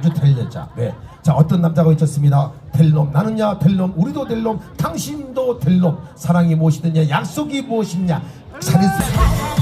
아주 될 여자. 네. 자, 어떤 남자가 있었습니다. 될 놈, 나는야 될 놈, 우리도 될 놈, 당신도 될 놈. 사랑이 무엇이든냐, 약속이 무엇이냐. 잘했어.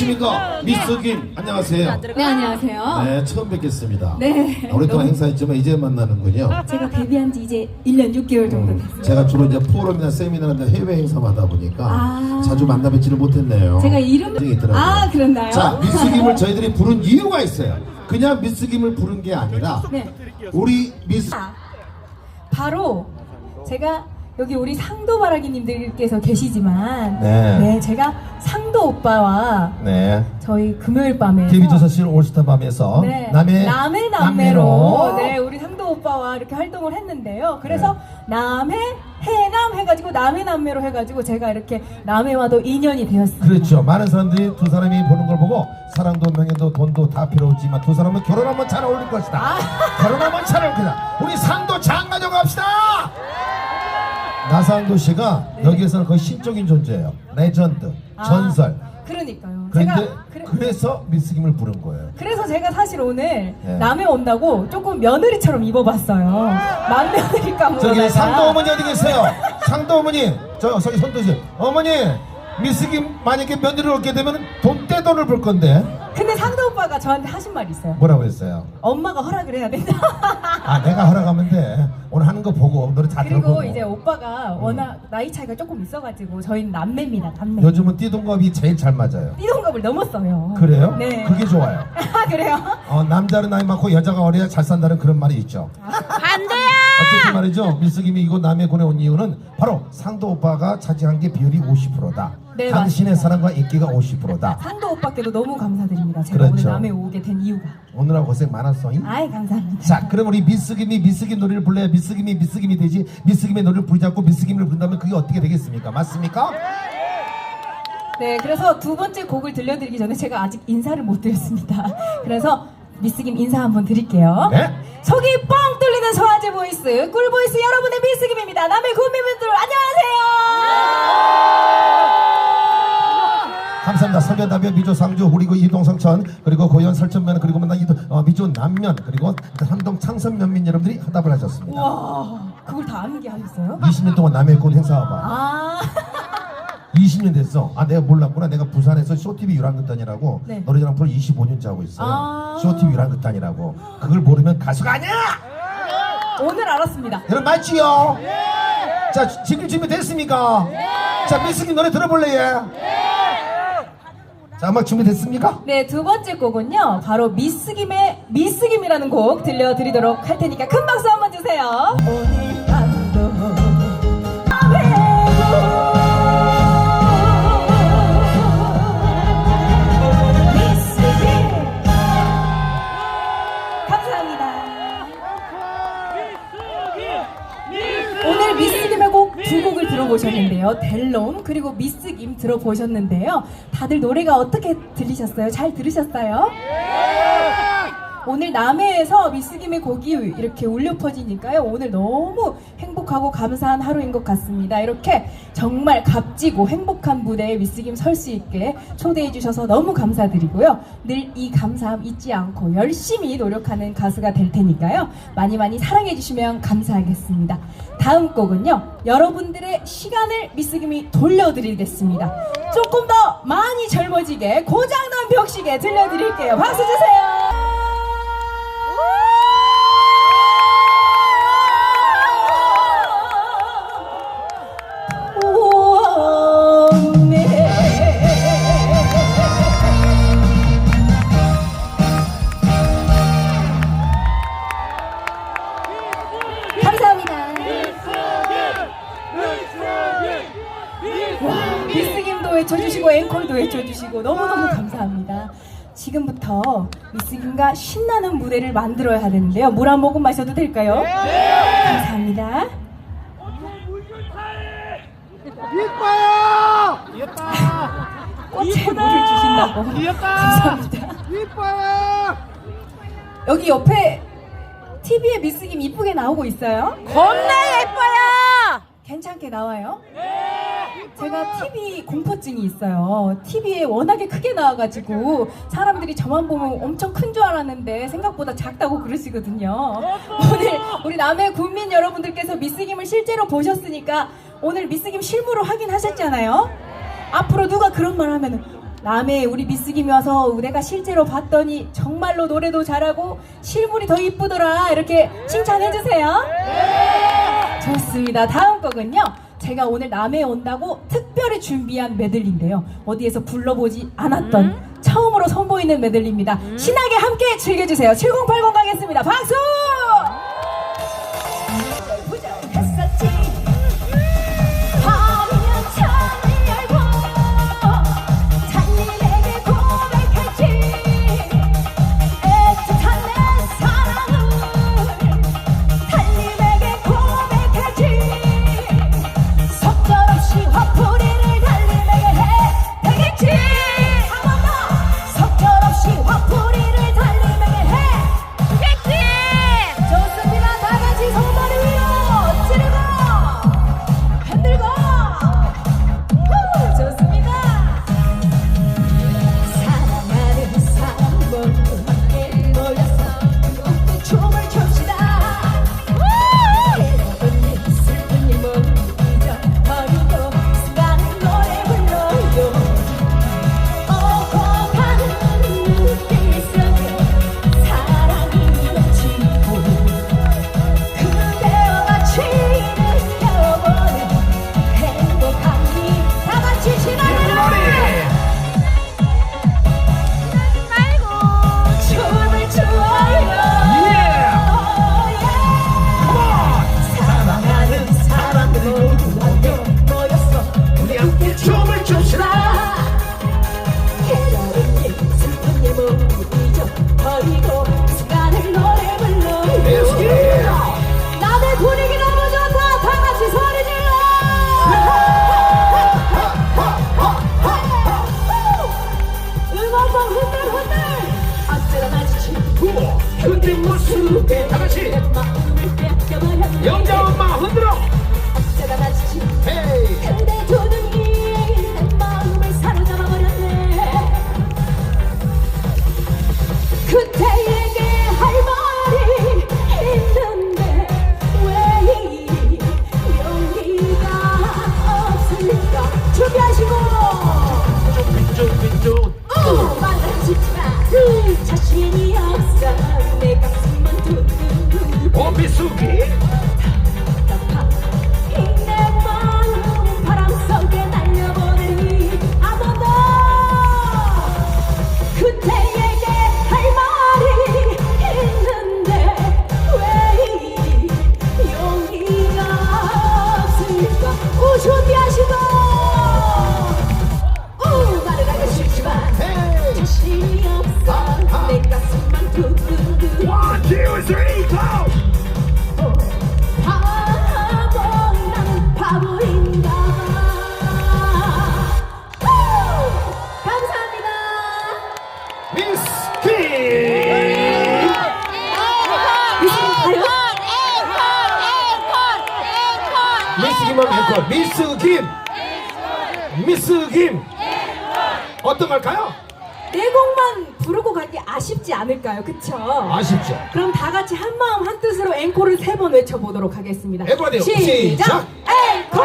안녕하십니까? 미스 김. 안녕하세요. 네 안녕하세요 네, 처음 뵙겠습니다. 네. 오랫동안 행사했지만 이제 만나는군요. 제가 데뷔한 지 이제 1년 6개월 정도 됐어요 음, 제가 주로 이제 포럼이나 세미나나 해외 행사만 하다 보니까 아. 자주 만나 뵙지를 못했네요. 제가 이름 있더라고요. 아 그런가요? 자, 미스김을 저희들이 부른 이유가 있어요. 그냥 미스김을 부른 게 아니라 네. 우리 미스 아, 바로 제가 여기 우리 상도 바라기님들께서 계시지만 네. 제가 상도 오빠와 네. 저희 금요일 밤에 TV조선실 올스타 밤에서 네, 남의 남의 남매로 네 우리 상도 오빠와 이렇게 활동을 했는데요. 그래서 네. 남해 해남 해가지고 남해 남매로 해가지고 제가 이렇게 남해와도 인연이 되었습니다. 그렇죠. 많은 사람들이 두 사람이 보는 걸 보고 사랑도 명예도 돈도 다 필요 없지만 두 사람은 결혼하면 잘 어울릴 것이다. 아. 결혼하면 잘 어울릴 것이다. 우리 상도 장 가져갑시다. 나상도 씨가 여기에서는 거의 신적인 존재예요. 레전드, 아, 전설. 그러니까요. 그런데 그래, 그래서 미스김을 부른 거예요. 그래서 제가 사실 오늘 네. 남해 온다고 조금 며느리처럼 입어봤어요. 맏며느리 감으로. 저기 상도 어머니 어디 계세요? 상도 어머니, 저 저기 손 드세요. 어머니, 미스김 만약에 며느리를 얻게 되면 돈 떼돈을 벌 건데 근데 상도 오빠가 저한테 하신 말이 있어요. 뭐라고 했어요? 엄마가 허락을 해야 된다. 아 내가 허락하면 돼. 오늘 하는 거 보고 노래 다 그리고 들어보고. 이제 오빠가 워낙 나이 차이가 조금 있어가지고 저희는 남매입니다. 남매. 요즘은 띠동갑이 제일 잘 맞아요. 띠동갑을 넘었어요. 그래요? 네. 그게 좋아요. 아 그래요? 어, 남자는 나이 많고 여자가 어려야 잘 산다는 그런 말이 있죠. 반대야. 어쨌든 말이죠. 밀수김이 이곳 남해군에 온 이유는 바로 상도 오빠가 차지한 게 비율이 50%다. 네, 당신의 맞습니다. 사랑과 인기가 50%다. 상도 오빠께도 너무 감사드립니다. 제가 그렇죠. 오늘 남해 오게 된 이유가. 오늘하고 고생 많았어. 잉? 아이 감사합니다. 자, 그럼 우리 미스김이 미스김 노래를 불러야 미스김이 미스김이 되지. 미스김의 노래를 부르지 않고 미스김을 부른다면 그게 어떻게 되겠습니까? 맞습니까? 네, 그래서 두 번째 곡을 들려드리기 전에 제가 아직 인사를 못 드렸습니다. 그래서 미스김 인사 한번 드릴게요. 네. 속이 뻥 뚫리는 소아제 보이스, 꿀 보이스 여러분의 미스김입니다. 남의 군민분들 안녕하세요. 감사합니다. 설련다면 미조 상주 그리고 이동성천 그리고 고현 설천면 그리고 나 이동 어, 미조 남면 그리고 한동 창선 면민 여러분들이 화답을 하셨습니다. 와, 그걸 다 아는 게 하셨어요? 20년 동안 남해군 행사 와 봐. 아, 20년 됐어. 아 내가 몰랐구나. 내가 부산에서 쇼TV 유랑극단이라고 네. 노래자랑 프로 25년째 하고 있어요. 아. 쇼TV 유랑극단이라고. 그걸 모르면 가수가 아니야. 오늘 알았습니다. 여러분 맞지요? 자 지금 준비 됐습니까? 자 미스김 노래 들어볼래요? 자 음악 준비됐습니까? 네, 두 번째 곡은요. 바로 미스김의 미스김이라는 곡 들려드리도록 할 테니까 큰 박수 한번 주세요. 들어보셨는데요. 델롬 그리고 미스김 들어보셨는데요. 다들 노래가 어떻게 들리셨어요? 잘 들으셨어요? 오늘 남해에서 미스김의 곡이 이렇게 울려 퍼지니까요. 오늘 너무 행복하고 감사한 하루인 것 같습니다. 이렇게 정말 값지고 행복한 무대에 미스김 설 수 있게 초대해 주셔서 너무 감사드리고요. 늘 이 감사함 잊지 않고 열심히 노력하는 가수가 될 테니까요. 많이 많이 사랑해 주시면 감사하겠습니다. 다음 곡은요. 여러분들의 시간을 미스김이 돌려드리겠습니다. 조금 더 많이 젊어지게 고장난 벽시계 들려드릴게요. 박수 주세요. 와, 비스김도 외쳐주시고 앵콜도 외쳐주시고 너무너무 감사합니다. 지금부터 미스김과 신나는 무대를 만들어야 하는데요. 물 한 모금 마셔도 될까요? 감사합니다. 꽃에 물을 주신다고. 감사합니다. 여기 옆에 TV에 미스김 이쁘게 나오고 있어요? 겁나 예뻐요! 괜찮게 나와요? 제가 TV 공포증이 있어요. TV에 워낙에 크게 나와가지고 사람들이 저만 보면 엄청 큰 줄 알았는데 생각보다 작다고 그러시거든요. 오늘 우리 남해 국민 여러분들께서 미스김을 실제로 보셨으니까 오늘 미스김 실물을 확인하셨잖아요. 앞으로 누가 그런 말 하면은 남해 우리 미스김이 와서 내가 실제로 봤더니 정말로 노래도 잘하고 실물이 더 이쁘더라 이렇게 칭찬해주세요. 좋습니다. 다음 곡은요. 제가 오늘 남해에 온다고 특별히 준비한 메들리인데요. 어디에서 불러보지 않았던 처음으로 선보이는 메들리입니다. 신나게 함께 즐겨주세요. 7080 가겠습니다. 박수! 1번 미스 김 미스 김 어떤 걸까요? 네 곡만 부르고 갈게 아쉽지 않을까요? 그쵸? 아쉽죠 그럼 다 같이 한 마음 한 뜻으로 앵콜을 세 번 외쳐보도록 하겠습니다. 앵콜 하세요. 시작! 앵콜!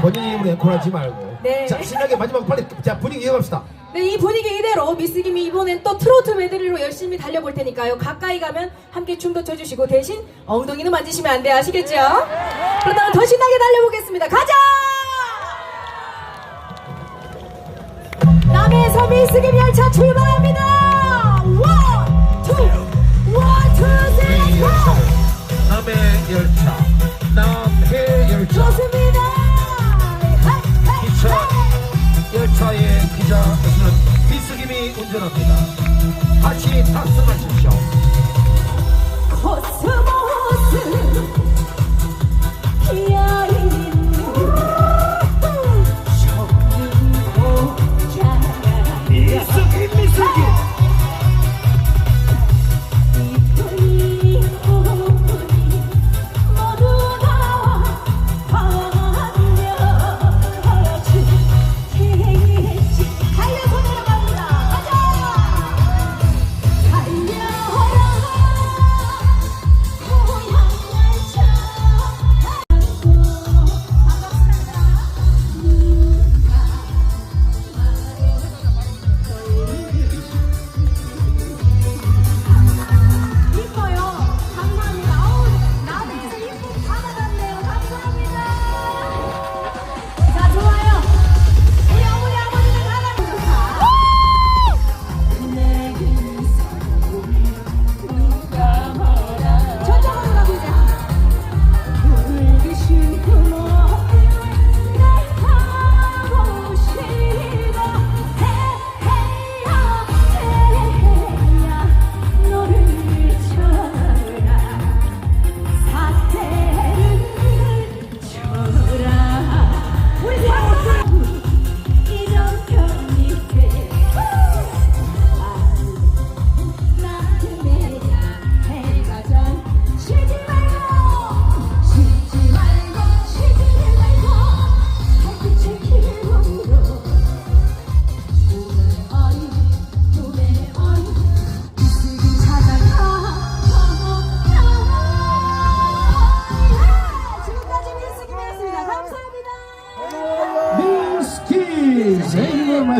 본인 이름으로 앵콜 하지 말고 네. 자 신나게 마지막 빨리 자 분위기 이어갑시다 네, 이 분위기 이대로 미스김이 이번엔 또 트로트 메들리로 열심히 달려볼 테니까요. 가까이 가면 함께 춤도 춰주시고 대신 엉덩이는 만지시면 안 돼요. 아시겠죠? 그렇다면 더 신나게 달려보겠습니다. 가자! 남해에서 미스김 열차 출발합니다!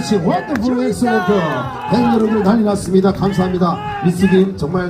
같이 원더풀 엑소워크 팬 여러분들 난리 났습니다. 감사합니다. 미스김 정말